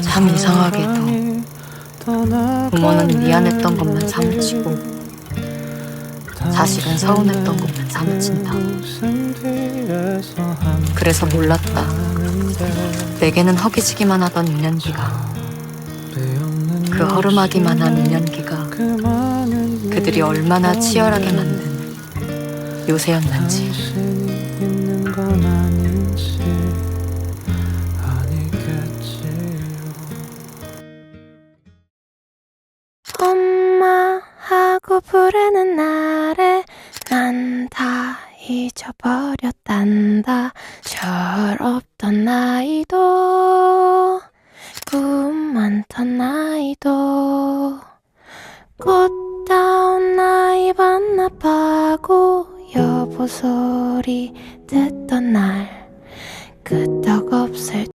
참 이상하게도 부모는 미안했던 것만 사무치고 사실은 서운했던 것만 사무친다. 그래서 몰랐다. 내게는 허기지기만 하던 유년기가 그 허름하기만 한 유년기가 그들이 얼마나 치열하게 만든 요새였는지 엄마 하고 부르는 날에 난 다 잊어버렸단다. 철없던 나이도 꿈 많던 나이도 꽃다운 나이 반납하고 여보 소리 듣던 날 끄떡없을